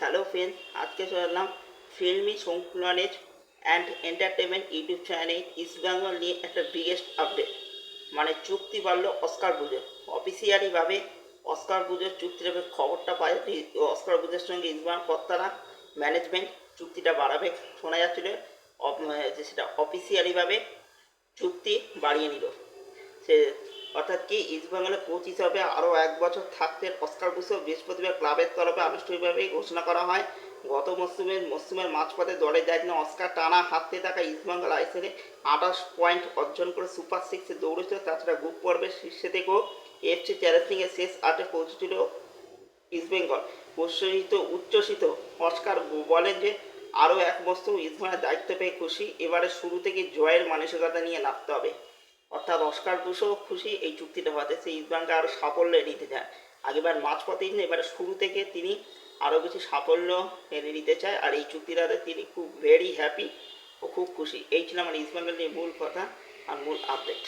Hello friend আজকে চলে এলাম ফিল্মি সংকুলনের অ্যান্ড এন্টারটেনমেন্ট ইউটিউব চ্যানেলে ইস্ট বেঙ্গল নিয়ে একটা বিগেস্ট আপডেট মানে চুক্তি বাড়ল অস্কার পুজো অফিসিয়ালিভাবে অস্কার পুজোর চুক্তির খবরটা পায় অস্কার পুজোর সঙ্গে ইসবান কর্তারা ম্যানেজমেন্ট চুক্তিটা বাড়াবে শোনা যাচ্ছিল। সেটা অফিসিয়ালিভাবে চুক্তি বাড়িয়ে নিল। সে অর্থাৎ কি ইস্টবেঙ্গলের কোচ হিসাবে আরও এক বছর থাকতে অস্কার বুসো বৃহস্পতিবার ক্লাবের তরফে আনুষ্ঠানিকভাবে ঘোষণা করা হয়। গত মরসুমের মরসুমের মাঝপথে দলের দায়িত্ব অস্কার টানা হারতে থাকা ইস্টবেঙ্গল আইসিএলে আঠাশ পয়েন্ট অর্জন করে সুপার সিক্সে দৌড়েছিল। তাছাড়া গ্রুপ পর্বের শীর্ষে থেকেও এফসি চ্যালেঞ্জিংয়ের শেষ আটে পৌঁছেছিল ইস্টবেঙ্গল উচ্ছ্বসিত উচ্ছ্বসিত অস্কার বলেন যে, আরও এক মস্তক ইসমানের দায়িত্ব পেয়ে খুশি। এবারে শুরু থেকে জয়ের মানসিকতা নিয়ে নামতে হবে। অর্থাৎ অস্কার দুশো খুশি এই চুক্তিটা হওয়াতে সে ইস্টবেঙ্গল আরও সাফল্য নিতে চায় আগেবার মাঝপথেই নিয়ে এবারে শুরু থেকে তিনি আরও বেশি সাফল্য এনে নিতে চায় আর এই চুক্তিটাতে তিনি খুব ভেরি হ্যাপি ও খুব খুশি। এই ছিল আমার ইস্টবেঙ্গল নিয়ে মূল কথা আর মূল আপডেট